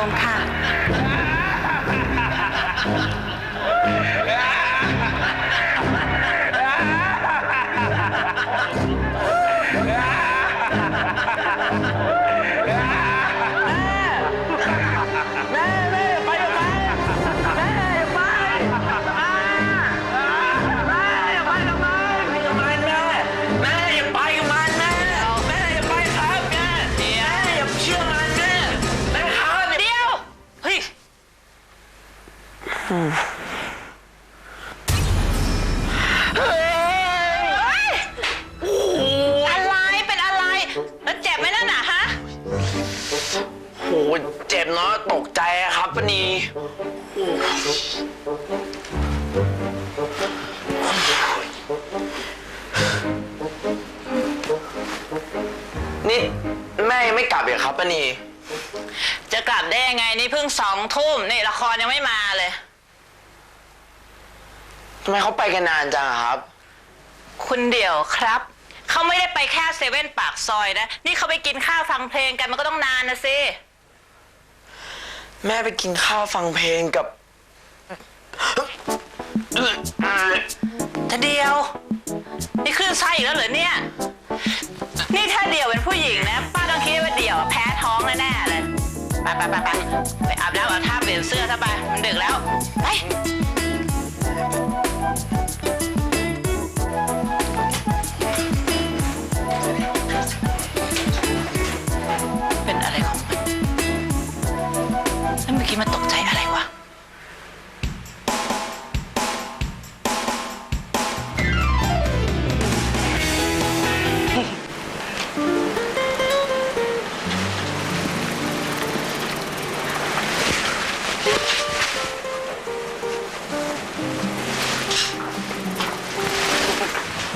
ลงค่ะ โหเจ็บเนาะตกใจอะครับปานีนี่แม่ยังไม่กลับเหรอครับปานีจะกลับได้ยังไงนี่เพิ่งสองทุ่มนี่ละครยังไม่มาเลย ทำไมเขาไปกันนานจังอะครับ คุณเดี่ยวครับ เขาไม่ได้ไปแค่เซเว่นปากซอยนะ นี่เขาไปกินข้าวฟังเพลงกันมันก็ต้องนานนะสิ แม่ไปกินข้าวฟังเพลงกับท่าเดียว นี่ขึ้นไส้อีกแล้วเหรอเนี่ย นี่ถ้าเดียวเป็นผู้หญิงนะ ป้าต้องคิดว่าเดียวแพ้ท้องแน่ๆเลย ไปไปไปไปไปอาบน้ำอาบท่าเปลี่ยนเสื้อซะไป มันดึกแล้ว ไป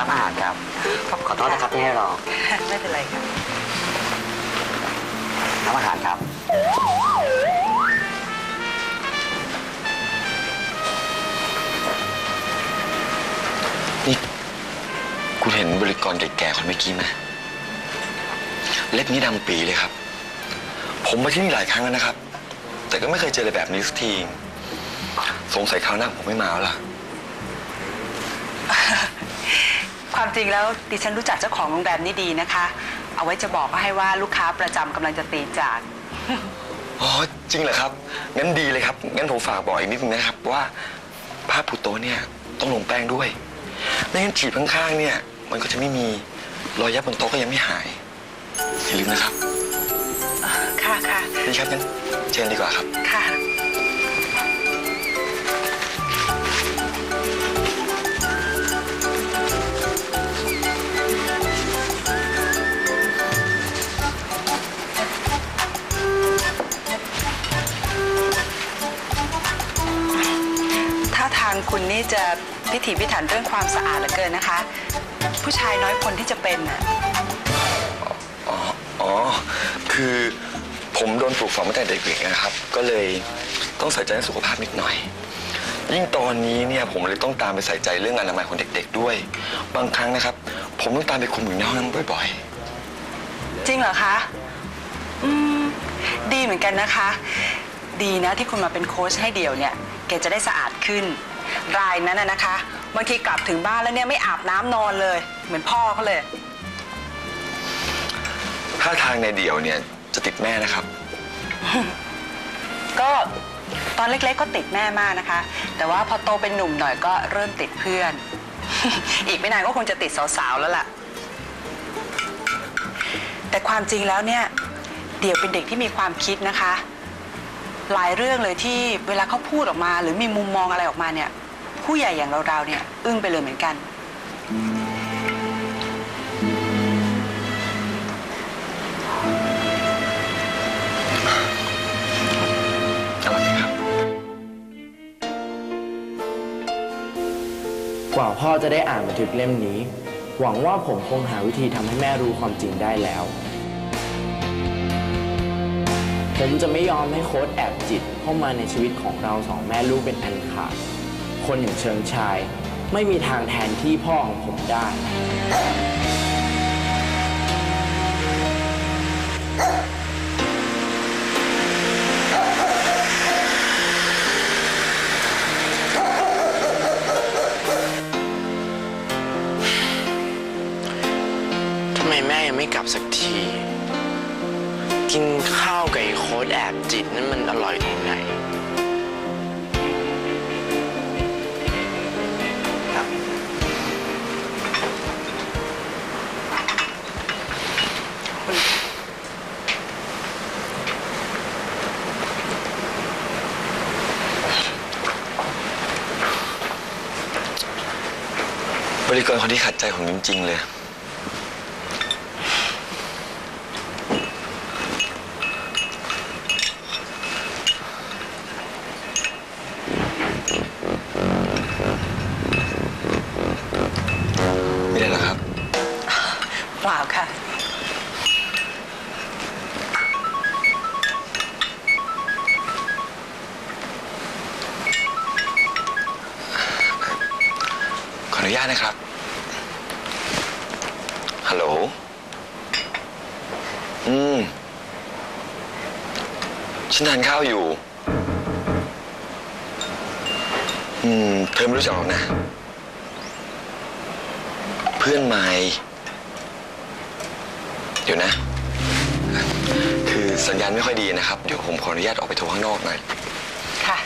รับอาหารครับ ขอโทษนะครับที่ให้รอไม่เป็นไรค่ะรับอาหารครับนี่คุณเห็นบริกรแก่ๆคนเมื่อกี้ไหมเล็บนี้ดำปีเลยครับ ผมมาที่นี่หลายครั้งแล้วนะครับ แต่ก็ไม่เคยเจออะไรแบบนี้สักทีสงสัยคราวหน้าผมไม่มาแล้วล่ะ ความจริงแล้วดิฉันรู้จักเจ้าของโรงแรมนี่ดีนะคะ เอาไว้จะบอกให้ว่าลูกค้าประจำกำลังจะตีจาก อ๋อจริงเหรอครับ งั้นดีเลยครับงั้นผมฝากบอกอีกนิดนึงนะครับว่าผ้าปูโตะเนี่ยต้องลงแป้งด้วยไม่งั้นฉีดข้างๆเนี่ย มันก็จะไม่มีรอยยับบนโต๊ะก็ยังไม่หายอย่าลืมนะครับค่ะค่ะดีครับงั้นเชิญดีกว่าครับ ค่ะาทางคุณนี่จะพิถีพิถันเรื่องความสะอาดเหลือเกินนะคะ ผู้ชายน้อยคนที่จะเป็นน่ะอ๋ออ๋อ คือผมโดนปลูกฝังมาตั้งแต่เด็กๆนะครับ ก็เลยต้องใส่ใจเรื่องสุขภาพนิดหน่อย ยิ่งตอนนี้เนี่ยผมเลยต้องตามไปใส่ใจเรื่องอนามัยของเด็ก ๆ ด้วย บางครั้งนะครับ ผมต้องตามไปคุมอยู่ในห้องน้ำบ่อยจริงเหรอคะ อืม ดีเหมือนกันนะคะ ดีนะที่คุณมาเป็นโค้ชให้เดี่ยวเนี่ย แกจะได้สะอาดขึ้น รายนั้นนะนะคะ บางทีกลับถึงบ้านแล้วเนี่ยไม่อาบน้ำนอนเลย เหมือนพ่อเขาเลยๆถ้าทางในเดี่ยวเนี่ยจะติดแม่นะครับ ก็ตอนเล็กๆ ก็ติดแม่มากนะคะ แต่ว่าพอโตเป็นหนุ่มหน่อยก็เริ่มติดเพื่อน อีกไม่นานก็คงจะติดสาวๆแล้วล่ะ แต่ความจริงแล้วเนี่ย เดี่ยวเป็นเด็กที่มีความคิดนะคะ หลายเรื่องเลยที่เวลาเขาพูดออกมา หรือมีมุมมองอะไรออกมาเนี่ย ผู้ใหญ่อย่างเราๆเนี่ย อึ้งไปเลยเหมือนกันอร่อยไหมครับ กว่าพ่อจะได้อ่านบันทึกเล่มนี้ หวังว่าผมคงหาวิธีทำให้แม่รู้ความจริงได้แล้ว ผมจะไม่ยอมให้โค้ดแอบจิตเข้ามาในชีวิตของเราสองแม่ลูกเป็นอันขาด คนอย่างเชิงชาย ไม่มีทางแทนที่พ่อของผมได้ ทำไมแม่ยังไม่กลับสักที กินข้าวกับไอ้โค้ดแอบจิตนั่นมันอร่อยตรงไหนบริกรคนที่ขัดใจผมจริงๆเลย นุญาตนะครับ ฮัลโหล อืม ฉันทานข้าวอยู่ อืม เธอไม่รู้จักหรอกนะ เพื่อนใหม่ เดี๋ยวนะ คือสัญญาณไม่ค่อยดีนะครับ เดี๋ยวผมขออนุญาตออกไปโทรข้างนอกหน่อย ค่ะ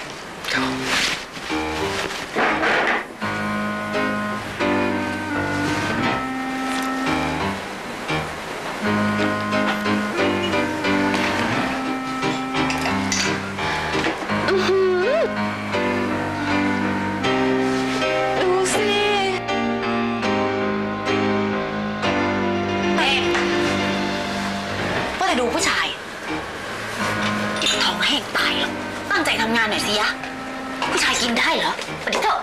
แต่ดูผู้ชายเดี๋ยวท้องแห้งตายหรอกตั้งใจทำงานหน่อยสิยะ ผู้ชายกินได้เหรอปฏิเถอะ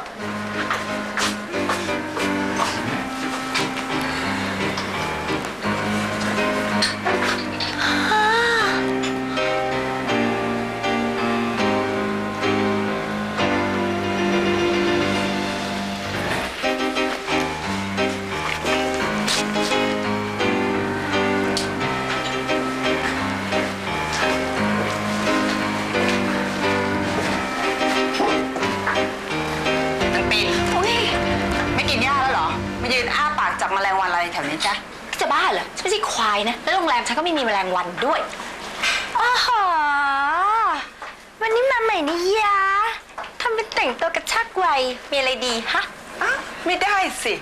วันด้วยอ๋อหอวันนี้มาใหม่นี่ยะทำเป็นแต่งตัวกระชากวัยมีอะไรดีฮะอ้าวไม่ได้สิ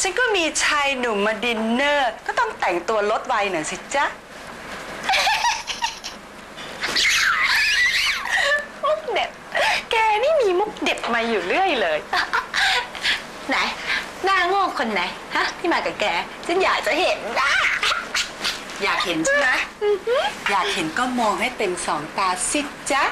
ฉันก็มีชายหนุ่มมาดินเนอร์ ก็ต้องแต่งตัวลดวัยหน่อยสิจ๊ะ มุกเด็ด แกนี่มีมุกเด็ดมาอยู่เรื่อยเลย ไหน หน้าโง่คนไหน ฮะ ที่มากับแก ฉันอยากจะเห็นนะ อยากเห็นใช่ไหมอยากเห็นก็มองให้เต็มสองตาสิจ๊ะ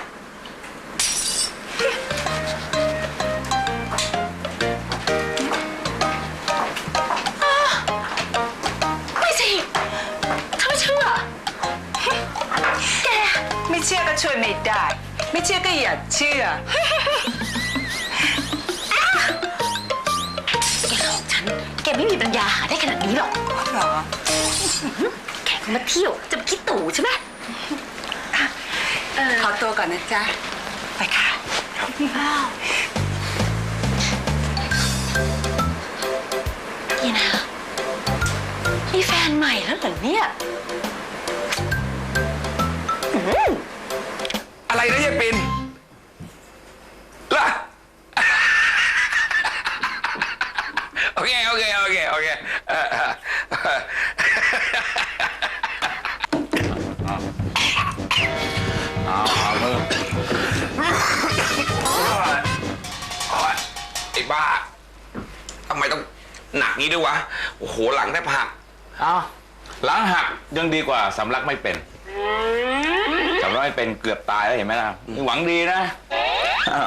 ไม่สิถ้าไม่เชื่อ แก ไม่เชื่อก็ช่วยไม่ได้ ไม่เชื่อก็อย่าเชื่อ แกหลอกฉัน แกไม่มีปัญญาหาได้ขนาดนี้หรอกเหรอแขก มาเที่ยวจะมาคิดตู่ใช่ไหมขอตัวก่อนนะจ๊ะ ไปค่ะอ้าวนี่นะมีแฟนใหม่แล้วเหรอเนี่ยอะไรนะยายปินล่ะโอเค โอเค โอเค โอเค บ้าทำไมต้องหนักงี้ด้วยวะ โอ้โหหลังแทบหักเอาหลังหักยังดีกว่าสำลักไม่เป็นสำลักไม่เป็นเกือบตายแล้วเห็นไหมล่ะนี่หวังดีนะอ่า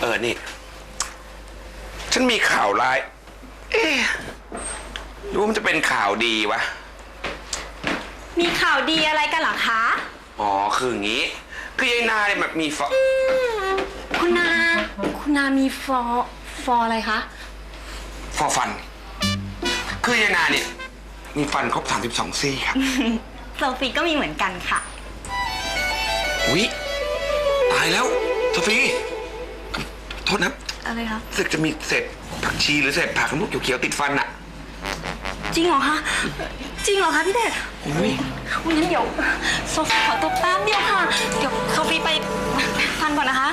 เออนี่ ฉันมีข่าวร้าย เอ๊ะหรู้ว่ามันจะเป็นข่าวดีวะ มีข่าวดีอะไรกันเหรอคะ อ๋อ คืออย่างนี้ คือยายนาเนี่ยแบบมีฟอคุณนา คุณนามีฟอฟออะไรคะ ฟอฟัน คือยายนาเนี่ย มีฟันครบ 32 ซี่ครับ โซฟีก็มีเหมือนกันค่ะ วิตายแล้วโซฟีโทษนะอะไรคะ รู้สึกจะมีเศษผักชีหรือเศษผักลูกเขียวๆติดฟันอะจริงเหรอคะ จริงเหรอคะพี่เดชอุ้ยงั้นเดี๋ยวโซฟีขอตัวแป๊บเดียวค่ะ เดี๋ยวโซฟีไปฟันก่อนนะคะ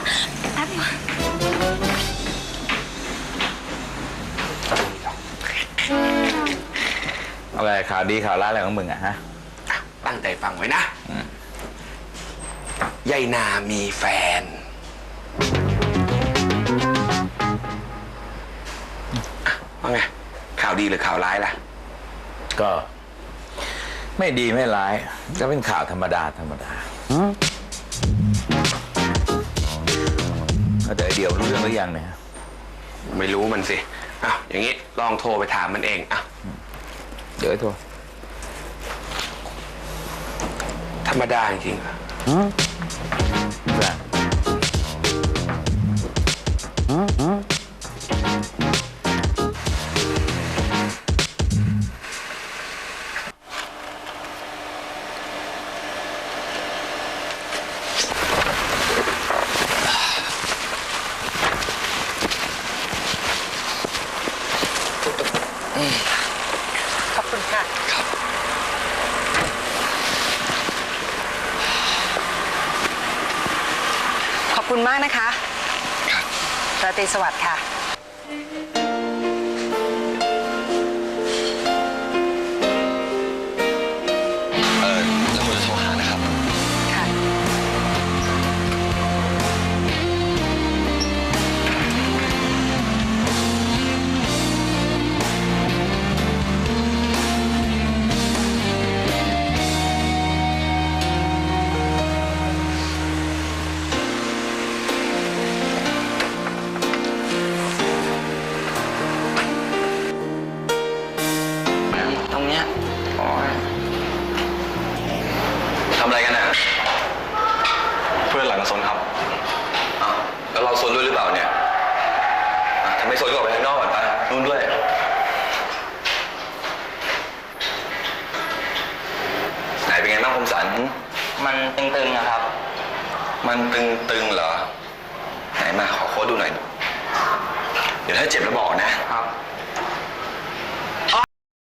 อะไรข่าวดีข่าวร้ายอะไรของมึงอะฮะตั้งใจฟังไว้นะยายนามีแฟน อะว่าไง ข่าวดีหรือข่าวร้ายล่ะ ก็ ไม่ดีไม่ร้าย ก็เป็นข่าวธรรมดาธรรมดาแต่ไอเดียวรู้เรื่องหรือยังเนี่ย ไม่รู้มันสิ อ้าว อย่างนี้ ลองโทรไปถามมันเอง อะ เดี๋ยวไอ้โทรธรรมดาจริงๆเหรอแฟนขอบคุณค่ะ ขอบ คุณมากนะคะครับราตรีสวัสดิ์ค่ะ ซนครับอ้าวแล้วเราซนด้วยหรือเปล่าเนี่ยอะถ้าไม่ซนก็ออกไปข้างนอกก่อนไปนู่นด้วย ไหนเป็นไงบ้างคมสัน มันตึงๆอะครับ มันตึงๆเหรอ ไหนมาขอโค้ดดูหน่อย เดี๋ยวถ้าเจ็บแล้วบอกนะ ครับ